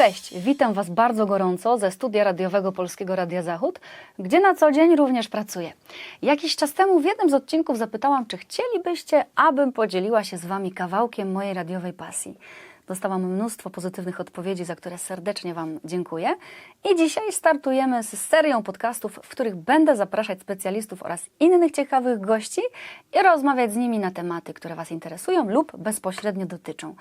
Cześć, witam Was bardzo gorąco ze studia radiowego Polskiego Radia Zachód, gdzie na co dzień również pracuję. Jakiś czas temu w jednym z odcinków zapytałam, czy chcielibyście, abym podzieliła się z Wami kawałkiem mojej radiowej pasji. Dostałam mnóstwo pozytywnych odpowiedzi, za które serdecznie Wam dziękuję. I dzisiaj startujemy z serią podcastów, w których będę zapraszać specjalistów oraz innych ciekawych gości i rozmawiać z nimi na tematy, które Was interesują lub bezpośrednio dotyczą.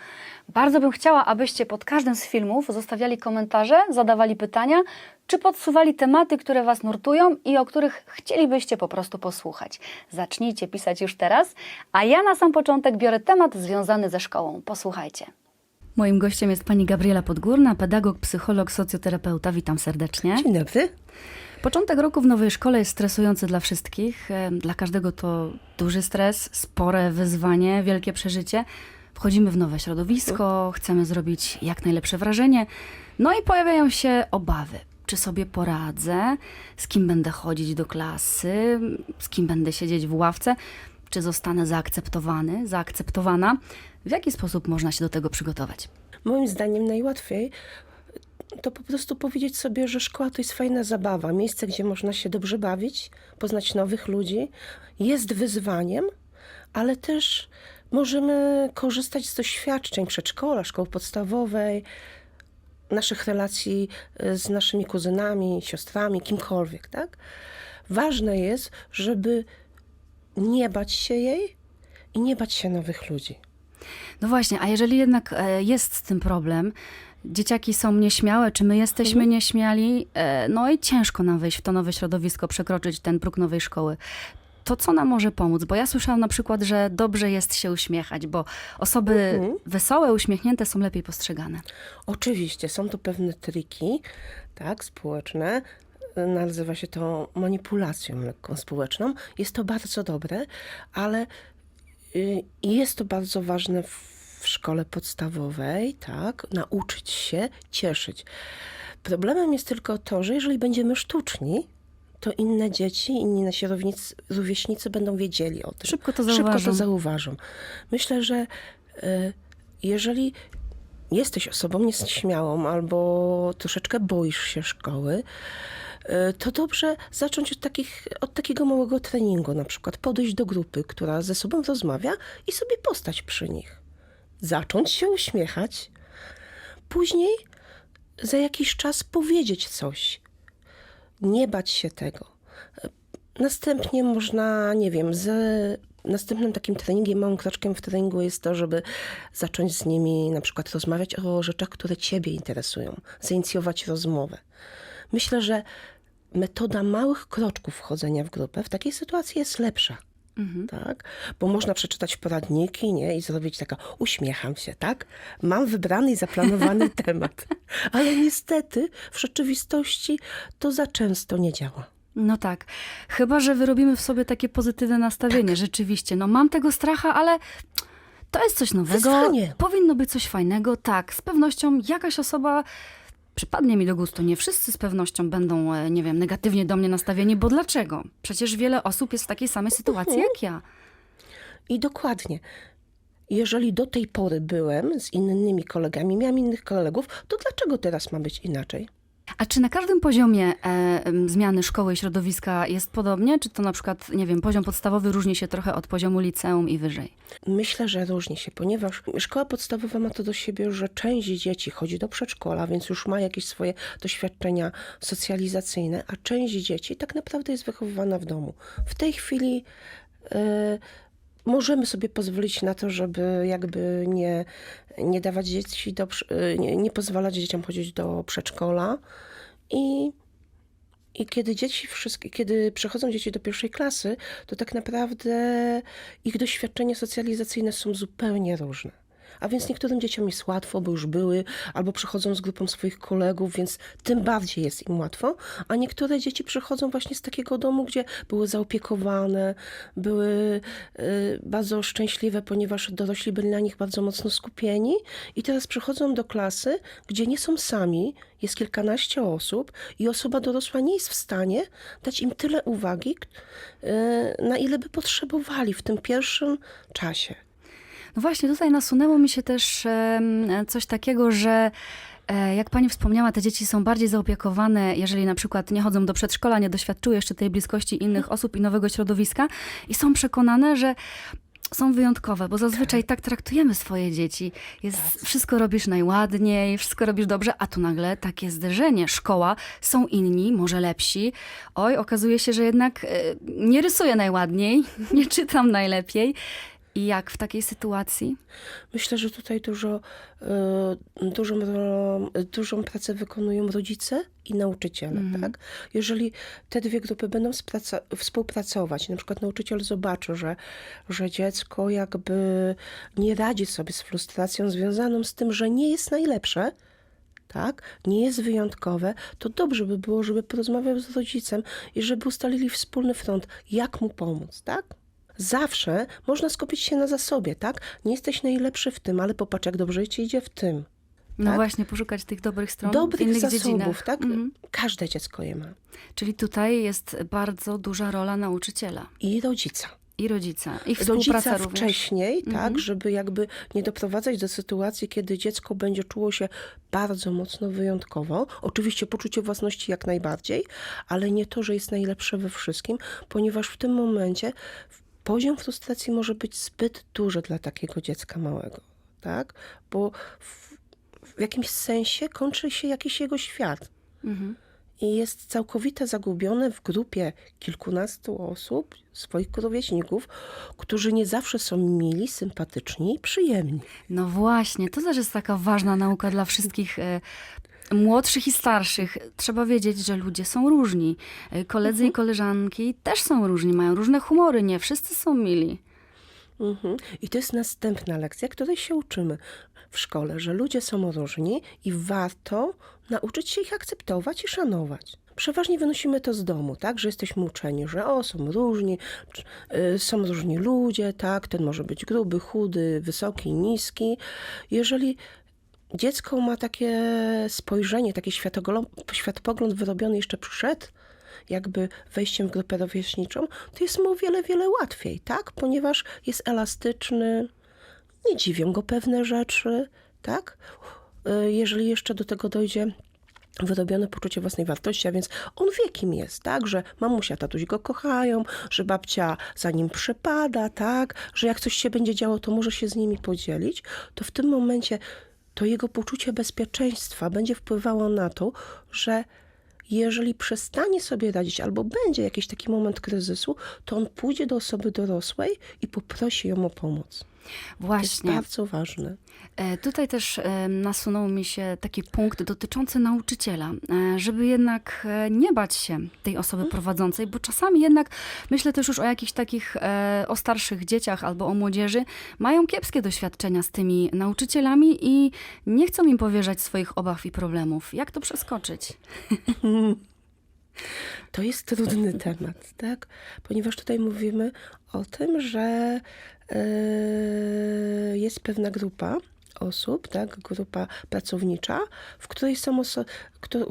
Bardzo bym chciała, abyście pod każdym z filmów zostawiali komentarze, zadawali pytania, czy podsuwali tematy, które Was nurtują i o których chcielibyście po prostu posłuchać. Zacznijcie pisać już teraz, a ja na sam początek biorę temat związany ze szkołą. Posłuchajcie. Moim gościem jest pani Gabriela Podgórna, pedagog, psycholog, socjoterapeuta. Witam serdecznie. Dzień dobry. Początek roku w nowej szkole jest stresujący dla wszystkich. Dla każdego to duży stres, spore wyzwanie, wielkie przeżycie. Wchodzimy w nowe środowisko, chcemy zrobić jak najlepsze wrażenie. No i pojawiają się obawy. Czy sobie poradzę? Z kim będę chodzić do klasy? Z kim będę siedzieć w ławce? Czy zostanę zaakceptowany, zaakceptowana? W jaki sposób można się do tego przygotować? Moim zdaniem najłatwiej to po prostu powiedzieć sobie, że szkoła to jest fajna zabawa, miejsce, gdzie można się dobrze bawić, poznać nowych ludzi. Jest wyzwaniem, ale też możemy korzystać z doświadczeń przedszkola, szkoły podstawowej, naszych relacji y, z naszymi kuzynami, siostrami, kimkolwiek, tak? Ważne jest, żeby nie bać się jej i nie bać się nowych ludzi. No właśnie, a jeżeli jednak e, jest z tym problem, dzieciaki są nieśmiałe, czy my jesteśmy nieśmiali, e, no i ciężko nam wejść w to nowe środowisko, przekroczyć ten próg nowej szkoły. To co nam może pomóc? Bo ja słyszałam na przykład, że dobrze jest się uśmiechać, bo osoby wesołe, uśmiechnięte są lepiej postrzegane. Oczywiście, są to pewne triki, tak, społeczne. Nazywa się to manipulacją lekką społeczną. Jest to bardzo dobre, ale y, jest to bardzo ważne w szkole podstawowej, tak, nauczyć się cieszyć. Problemem jest tylko to, że jeżeli będziemy sztuczni, to inne dzieci, inni nasi rówieśnicy będą wiedzieli o tym. Szybko to Szybko zauważą. to zauważą. Myślę, że y, jeżeli jesteś osobą nieśmiałą albo troszeczkę boisz się szkoły, to dobrze zacząć od, takich, od takiego małego treningu, na przykład podejść do grupy, która ze sobą rozmawia i sobie postać przy nich. Zacząć się uśmiechać, później za jakiś czas powiedzieć coś. Nie bać się tego. Następnie można, nie wiem, z następnym takim treningiem, małym kroczkiem w treningu jest to, żeby zacząć z nimi na przykład rozmawiać o rzeczach, które ciebie interesują, zainicjować rozmowę. Myślę, że metoda małych kroczków wchodzenia w grupę w takiej sytuacji jest lepsza. Tak? Bo można przeczytać poradniki nie? i zrobić taka, uśmiecham się, tak? Mam wybrany i zaplanowany temat. Ale niestety w rzeczywistości to za często nie działa. No tak. Chyba, że wyrobimy w sobie takie pozytywne nastawienie. Rzeczywiście. No mam tego stracha, ale to jest coś nowego. Wyzwanie. Powinno być coś fajnego. Tak, z pewnością jakaś osoba przypadnie mi do gustu. Nie wszyscy z pewnością będą, e, nie wiem, negatywnie do mnie nastawieni, bo dlaczego? Przecież wiele osób jest w takiej samej sytuacji jak ja. I dokładnie. Jeżeli do tej pory byłem z innymi kolegami, miałam innych kolegów, to dlaczego teraz ma być inaczej? A czy na każdym poziomie e, zmiany szkoły i środowiska jest podobnie? Czy to na przykład, nie wiem, poziom podstawowy różni się trochę od poziomu liceum i wyżej? Myślę, że różni się, ponieważ szkoła podstawowa ma to do siebie, że część dzieci chodzi do przedszkola, więc już ma jakieś swoje doświadczenia socjalizacyjne, a część dzieci tak naprawdę jest wychowywana w domu. W tej chwili e, możemy sobie pozwolić na to, żeby jakby nie, nie dawać dzieci do, e, nie, nie pozwalać dzieciom chodzić do przedszkola i i kiedy dzieci wszystkie, kiedy przychodzą dzieci do pierwszej klasy, to tak naprawdę ich doświadczenia socjalizacyjne są zupełnie różne. A więc niektórym dzieciom jest łatwo, bo już były, albo przychodzą z grupą swoich kolegów, więc tym bardziej jest im łatwo. A niektóre dzieci przychodzą właśnie z takiego domu, gdzie były zaopiekowane, były y, bardzo szczęśliwe, ponieważ dorośli byli na nich bardzo mocno skupieni. I teraz przychodzą do klasy, gdzie nie są sami, jest kilkanaście osób i osoba dorosła nie jest w stanie dać im tyle uwagi, y, na ile by potrzebowali w tym pierwszym czasie. No właśnie, tutaj nasunęło mi się też coś takiego, że e, jak pani wspomniała, te dzieci są bardziej zaopiekowane, jeżeli na przykład nie chodzą do przedszkola, nie doświadczują jeszcze tej bliskości innych osób i nowego środowiska i są przekonane, że są wyjątkowe, bo zazwyczaj tak traktujemy swoje dzieci. Jest, Wszystko robisz najładniej, wszystko robisz dobrze, a tu nagle takie zderzenie. Szkoła, są inni, może lepsi. Oj, okazuje się, że jednak e, nie rysuję najładniej, nie czytam najlepiej. I jak w takiej sytuacji? Myślę, że tutaj dużo, y, dużą, dużą pracę wykonują rodzice i nauczyciele. Tak? Jeżeli te dwie grupy będą współpracować, na przykład nauczyciel zobaczy, że, że dziecko jakby nie radzi sobie z frustracją związaną z tym, że nie jest najlepsze, tak, nie jest wyjątkowe, to dobrze by było, żeby porozmawiał z rodzicem i żeby ustalili wspólny front, jak mu pomóc, tak? Zawsze można skupić się na zasobie, tak? Nie jesteś najlepszy w tym, ale popatrz, jak dobrze ci idzie w tym. No Tak? właśnie, poszukać tych dobrych stron Dobrych innych zasobów, dziedzinach. tak? Mhm. Każde dziecko je ma. Czyli tutaj jest bardzo duża rola nauczyciela I rodzica. i rodzica. I współpraca Rodzica również. wcześniej, Mhm. tak, żeby jakby nie doprowadzać do sytuacji, kiedy dziecko będzie czuło się bardzo mocno wyjątkowo. Oczywiście poczucie własności jak najbardziej, ale nie to, że jest najlepsze we wszystkim, ponieważ w tym momencie poziom frustracji może być zbyt duży dla takiego dziecka małego, tak? Bo w, w jakimś sensie kończy się jakiś jego świat Mhm. i jest całkowite zagubione w grupie kilkunastu osób, swoich rówieśników, którzy nie zawsze są mili, sympatyczni i przyjemni. No właśnie, to też jest taka ważna nauka dla wszystkich e, młodszych i starszych. Trzeba wiedzieć, że ludzie są różni. E, Koledzy i koleżanki też są różni, mają różne humory, nie wszyscy są mili. Mhm. I to jest następna lekcja, której się uczymy w szkole, że ludzie są różni i warto nauczyć się ich akceptować i szanować. Przeważnie wynosimy to z domu, tak, że jesteśmy uczeni, że o, są różni, y, są różni ludzie, tak, ten może być gruby, chudy, wysoki, niski. Jeżeli dziecko ma takie spojrzenie, taki światopogląd wyrobiony jeszcze przed jakby wejściem w grupę rówieśniczą, to jest mu o wiele, wiele łatwiej, tak? Ponieważ jest elastyczny, nie dziwią go pewne rzeczy, tak? Y, Jeżeli jeszcze do tego dojdzie wyrobione poczucie własnej wartości, a więc on wie, kim jest, tak? Że mamusia, tatuś go kochają, że babcia za nim przepada, tak? Że jak coś się będzie działo, to może się z nimi podzielić, to w tym momencie to jego poczucie bezpieczeństwa będzie wpływało na to, że jeżeli przestanie sobie radzić albo będzie jakiś taki moment kryzysu, to on pójdzie do osoby dorosłej i poprosi ją o pomoc. To jest Właśnie. bardzo ważne. E, Tutaj też e, nasunął mi się taki punkt dotyczący nauczyciela, e, żeby jednak nie bać się tej osoby prowadzącej, bo czasami jednak myślę też już o jakichś takich, o starszych dzieciach albo o młodzieży, mają kiepskie doświadczenia z tymi nauczycielami i nie chcą im powierzać swoich obaw i problemów. Jak to przeskoczyć? To jest trudny temat, tak? Ponieważ tutaj mówimy o tym, że jest pewna grupa osób, tak? Grupa pracownicza, w której, są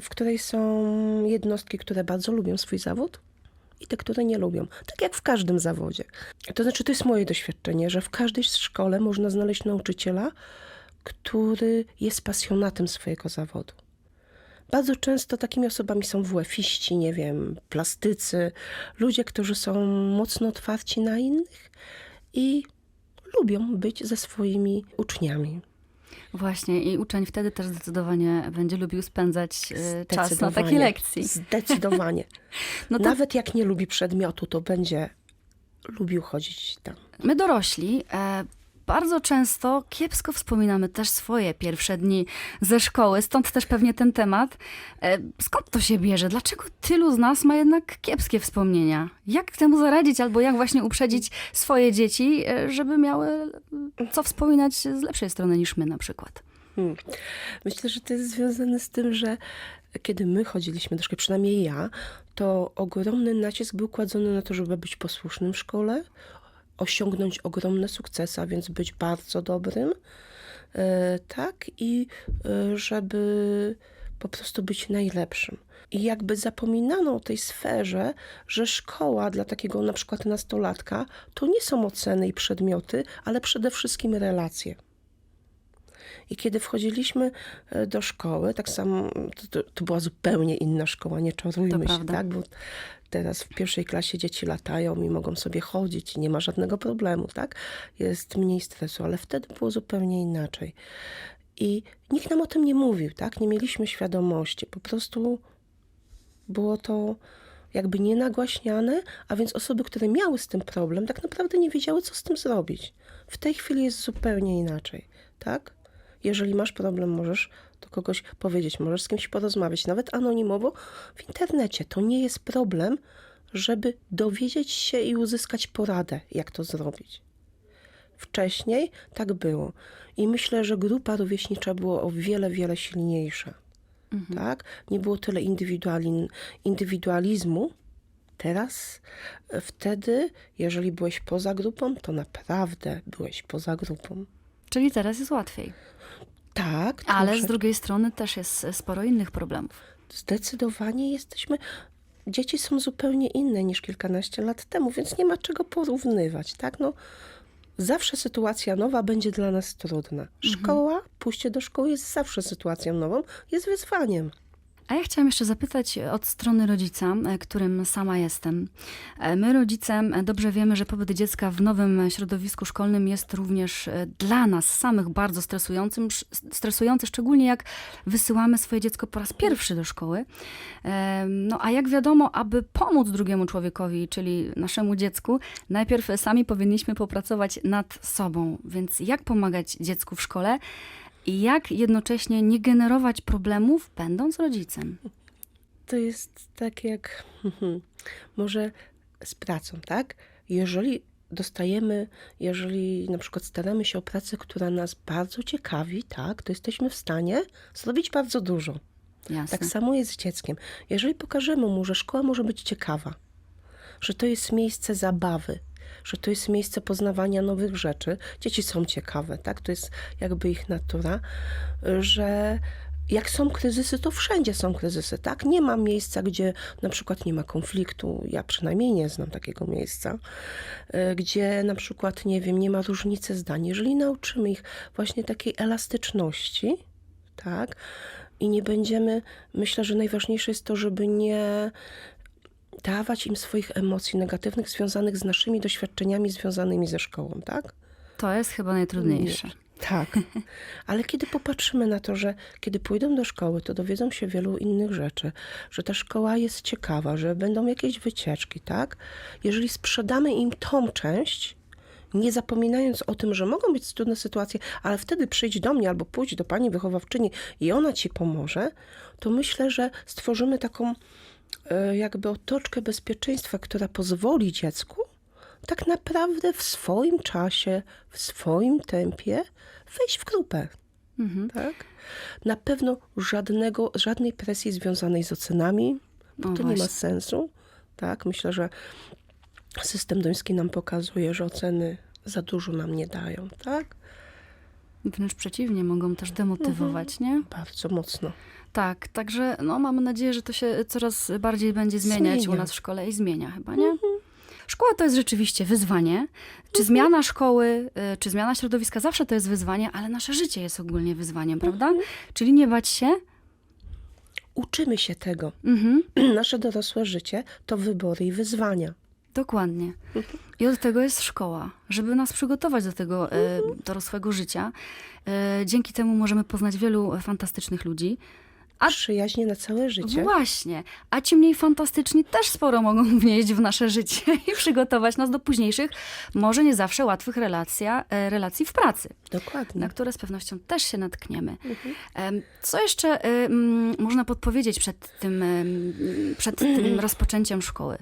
w której są jednostki, które bardzo lubią swój zawód i te, które nie lubią. Tak jak w każdym zawodzie. To znaczy, to jest moje doświadczenie, że w każdej szkole można znaleźć nauczyciela, który jest pasjonatem swojego zawodu. Bardzo często takimi osobami są WF-iści, nie wiem, plastycy, ludzie, którzy są mocno otwarci na innych i lubią być ze swoimi uczniami. Właśnie i uczeń wtedy też zdecydowanie będzie lubił spędzać e, czas na takiej lekcji. Zdecydowanie. No to Nawet jak nie lubi przedmiotu, to będzie lubił chodzić tam. My dorośli e, bardzo często kiepsko wspominamy też swoje pierwsze dni ze szkoły, stąd też pewnie ten temat. E, skąd to się bierze? Dlaczego tylu z nas ma jednak kiepskie wspomnienia? Jak temu zaradzić albo jak właśnie uprzedzić swoje dzieci, e, żeby miały e, co wspominać z lepszej strony niż my na przykład? Hmm. Myślę, że to jest związane z tym, że kiedy my chodziliśmy do szkoły, przynajmniej ja, to ogromny nacisk był kładzony na to, żeby być posłusznym w szkole, osiągnąć ogromne sukcesy, a więc być bardzo dobrym, e, tak, i e, żeby po prostu być najlepszym. i jakby zapominano o tej sferze, że szkoła dla takiego na przykład nastolatka to nie są oceny i przedmioty, ale przede wszystkim relacje. I kiedy wchodziliśmy e, do szkoły, tak samo, to, to, to była zupełnie inna szkoła, nie To czarujmy się, prawda. tak? Bo teraz w pierwszej klasie dzieci latają i mogą sobie chodzić, i nie ma żadnego problemu, tak? Jest mniej stresu, ale wtedy było zupełnie inaczej. I nikt nam o tym nie mówił, tak? Nie mieliśmy świadomości. Po prostu było to jakby nienagłaśniane, a więc osoby, które miały z tym problem, tak naprawdę nie wiedziały, co z tym zrobić. W tej chwili jest zupełnie inaczej, tak? Jeżeli masz problem, możesz do kogoś powiedzieć, możesz z kimś porozmawiać, nawet anonimowo w internecie. To nie jest problem, żeby dowiedzieć się i uzyskać poradę, jak to zrobić. Wcześniej tak było. I myślę, że grupa rówieśnicza była o wiele, wiele silniejsza. Tak? Nie było tyle indywidualizmu. Teraz, e, wtedy, jeżeli byłeś poza grupą, to naprawdę byłeś poza grupą. Czyli teraz jest łatwiej. Tak, Ale z drugiej strony też jest sporo innych problemów. Zdecydowanie jesteśmy. Dzieci są zupełnie inne niż kilkanaście lat temu, więc nie ma czego porównywać, tak? No, zawsze sytuacja nowa będzie dla nas trudna. Szkoła, pójście do szkoły jest zawsze sytuacją nową, jest wyzwaniem. A ja chciałam jeszcze zapytać od strony rodzica, e, którym sama jestem. E, My, rodzice, e, dobrze wiemy, że pobyt dziecka w nowym środowisku szkolnym jest również e, dla nas samych bardzo stresującym, stresujący, szczególnie jak wysyłamy swoje dziecko po raz pierwszy do szkoły. E, No a jak wiadomo, aby pomóc drugiemu człowiekowi, czyli naszemu dziecku, najpierw sami powinniśmy popracować nad sobą. Więc jak pomagać dziecku w szkole? I jak jednocześnie nie generować problemów, będąc rodzicem? To jest tak jak może z pracą, tak? Jeżeli dostajemy, jeżeli na przykład staramy się o pracę, która nas bardzo ciekawi, tak, to jesteśmy w stanie zrobić bardzo dużo. Jasne. Tak samo jest z dzieckiem. Jeżeli pokażemy mu, że szkoła może być ciekawa, że to jest miejsce zabawy, że to jest miejsce poznawania nowych rzeczy, dzieci są ciekawe, tak? To jest jakby ich natura, że jak są kryzysy, to wszędzie są kryzysy, tak? Nie ma miejsca, gdzie na przykład nie ma konfliktu. Ja przynajmniej nie znam takiego miejsca, y, gdzie na przykład, nie wiem, nie ma różnicy zdań. Jeżeli nauczymy ich właśnie takiej elastyczności, tak? I nie będziemy, myślę, że najważniejsze jest to, żeby nie dawać im swoich emocji negatywnych związanych z naszymi doświadczeniami związanymi ze szkołą, tak? To jest chyba najtrudniejsze. Tak. Ale kiedy popatrzymy na to, że kiedy pójdą do szkoły, to dowiedzą się wielu innych rzeczy, że ta szkoła jest ciekawa, że będą jakieś wycieczki, tak? Jeżeli sprzedamy im tą część, nie zapominając o tym, że mogą być trudne sytuacje, ale wtedy przyjdź do mnie albo pójdź do pani wychowawczyni i ona ci pomoże, to myślę, że stworzymy taką jakby otoczkę bezpieczeństwa, która pozwoli dziecku tak naprawdę w swoim czasie, w swoim tempie wejść w grupę. Mhm. Tak? Na pewno żadnego, żadnej presji związanej z ocenami, bo O, to nie ma właśnie. sensu. Tak? Myślę, że system duński nam pokazuje, że oceny za dużo nam nie dają. Tak? Wręcz przeciwnie, mogą też demotywować, Mhm. nie? Bardzo mocno. Tak, także no, mamy nadzieję, że to się coraz bardziej będzie zmieniać u Zmienia. nas w szkole i zmienia chyba, nie? Szkoła to jest rzeczywiście wyzwanie. Mhm. Czy zmiana szkoły, y, czy zmiana środowiska, zawsze to jest wyzwanie, ale nasze życie jest ogólnie wyzwaniem, prawda? Mhm. Czyli nie bać się. Uczymy się tego. Mhm. Nasze dorosłe życie to wybory i wyzwania. Dokładnie. I od tego jest szkoła, żeby nas przygotować do tego e, dorosłego życia. E, dzięki temu możemy poznać wielu fantastycznych ludzi. A- Przyjaźnie na całe życie. Właśnie. A ci mniej fantastyczni też sporo mogą wnieść w nasze życie i przygotować nas do późniejszych, może nie zawsze łatwych relacja, e, relacji w pracy, Dokładnie. na które z pewnością też się natkniemy. Em, Co jeszcze można podpowiedzieć przed tym, przed tym rozpoczęciem szkoły?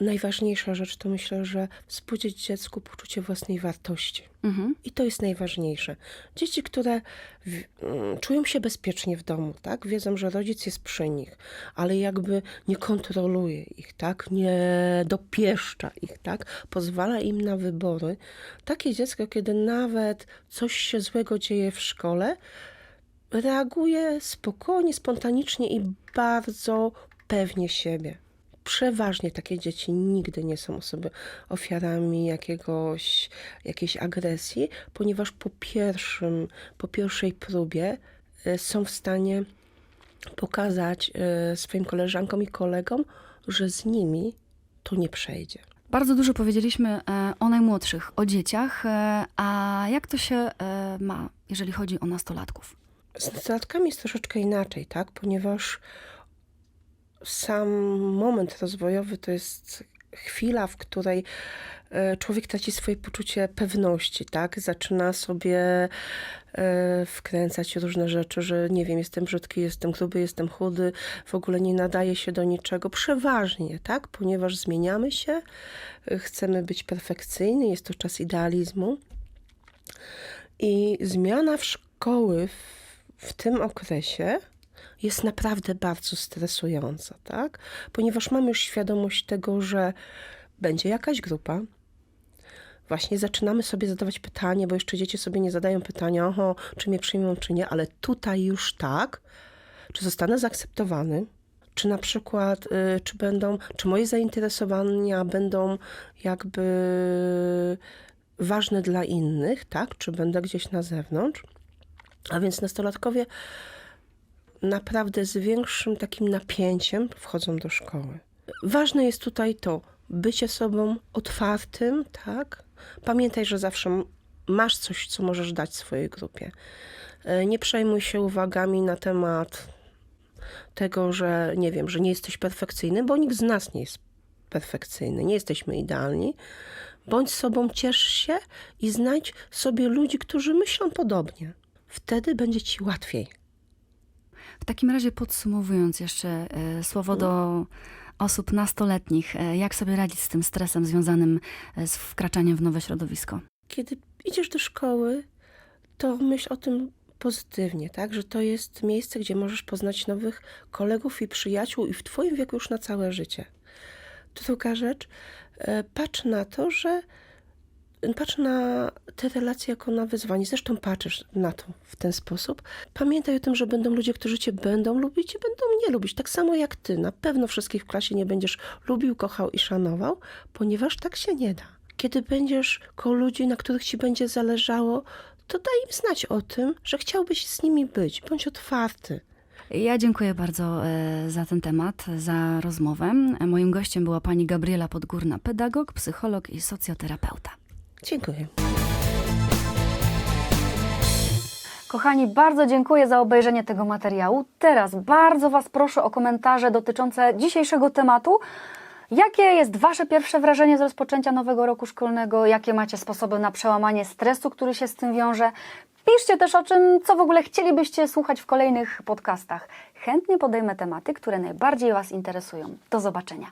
Najważniejsza rzecz to myślę, że wzbudzić dziecku poczucie własnej wartości. Mhm. I to jest najważniejsze. Dzieci, które w, mm, czują się bezpiecznie w domu, tak? Wiedzą, że rodzic jest przy nich, ale jakby nie kontroluje ich, tak? Nie dopieszcza ich, tak? Pozwala im na wybory. Takie dziecko, kiedy nawet coś się złego dzieje w szkole, reaguje spokojnie, spontanicznie i bardzo pewnie siebie. Przeważnie takie dzieci nigdy nie są osoby ofiarami jakiegoś, jakiejś agresji, ponieważ po, pierwszym, po pierwszej próbie e, są w stanie pokazać e, swoim koleżankom i kolegom, że z nimi to nie przejdzie. Bardzo dużo powiedzieliśmy e, o najmłodszych, o dzieciach, a jak to się ma, jeżeli chodzi o nastolatków? Z nastolatkami jest troszeczkę inaczej, tak? Ponieważ sam moment rozwojowy to jest chwila, w której e, człowiek traci swoje poczucie pewności, tak? Zaczyna sobie e, wkręcać różne rzeczy, że nie wiem, jestem brzydki, jestem gruby, jestem chudy, w ogóle nie nadaje się do niczego. Przeważnie, tak? Ponieważ zmieniamy się, e, chcemy być perfekcyjni, jest to czas idealizmu. I zmiana w szkoły w, w tym okresie jest naprawdę bardzo stresująca, tak? Ponieważ mamy już świadomość tego, że będzie jakaś grupa. Właśnie zaczynamy sobie zadawać pytanie, bo jeszcze dzieci sobie nie zadają pytania, oho, czy mnie przyjmą, czy nie, ale tutaj już tak, czy zostanę zaakceptowany, czy na przykład, y, czy będą, czy moje zainteresowania będą jakby ważne dla innych, tak? Czy będę gdzieś na zewnątrz? A więc nastolatkowie naprawdę z większym takim napięciem wchodzą do szkoły. Ważne jest tutaj to bycie sobą otwartym, tak? Pamiętaj, że zawsze masz coś, co możesz dać swojej grupie. E, Nie przejmuj się uwagami na temat tego, że nie wiem, że nie jesteś perfekcyjny, bo nikt z nas nie jest perfekcyjny, nie jesteśmy idealni. Bądź sobą, ciesz się i znajdź sobie ludzi, którzy myślą podobnie. Wtedy będzie ci łatwiej. W takim razie podsumowując jeszcze e, słowo do osób nastoletnich, e, jak sobie radzić z tym stresem związanym e, z wkraczaniem w nowe środowisko? Kiedy idziesz do szkoły, to myśl o tym pozytywnie, tak? Że to jest miejsce, gdzie możesz poznać nowych kolegów i przyjaciół i w twoim wieku już na całe życie. Druga rzecz, patrz na to, że patrz na te relacje jako na wyzwanie. Zresztą patrzysz na to w ten sposób. Pamiętaj o tym, że będą ludzie, którzy cię będą lubić i będą nie lubić. Tak samo jak ty. Na pewno wszystkich w klasie nie będziesz lubił, kochał i szanował, ponieważ tak się nie da. Kiedy będziesz koło ludzi, na których ci będzie zależało, to daj im znać o tym, że chciałbyś z nimi być. Bądź otwarty. Ja dziękuję bardzo e, za ten temat, za rozmowę. Moim gościem była pani Gabriela Podgórna, pedagog, psycholog i socjoterapeuta. Dziękuję. Kochani, bardzo dziękuję za obejrzenie tego materiału. Teraz bardzo Was proszę o komentarze dotyczące dzisiejszego tematu. Jakie jest Wasze pierwsze wrażenie z rozpoczęcia nowego roku szkolnego? Jakie macie sposoby na przełamanie stresu, który się z tym wiąże? Piszcie też o czym, co w ogóle chcielibyście słuchać w kolejnych podcastach. Chętnie podejmę tematy, które najbardziej Was interesują. Do zobaczenia.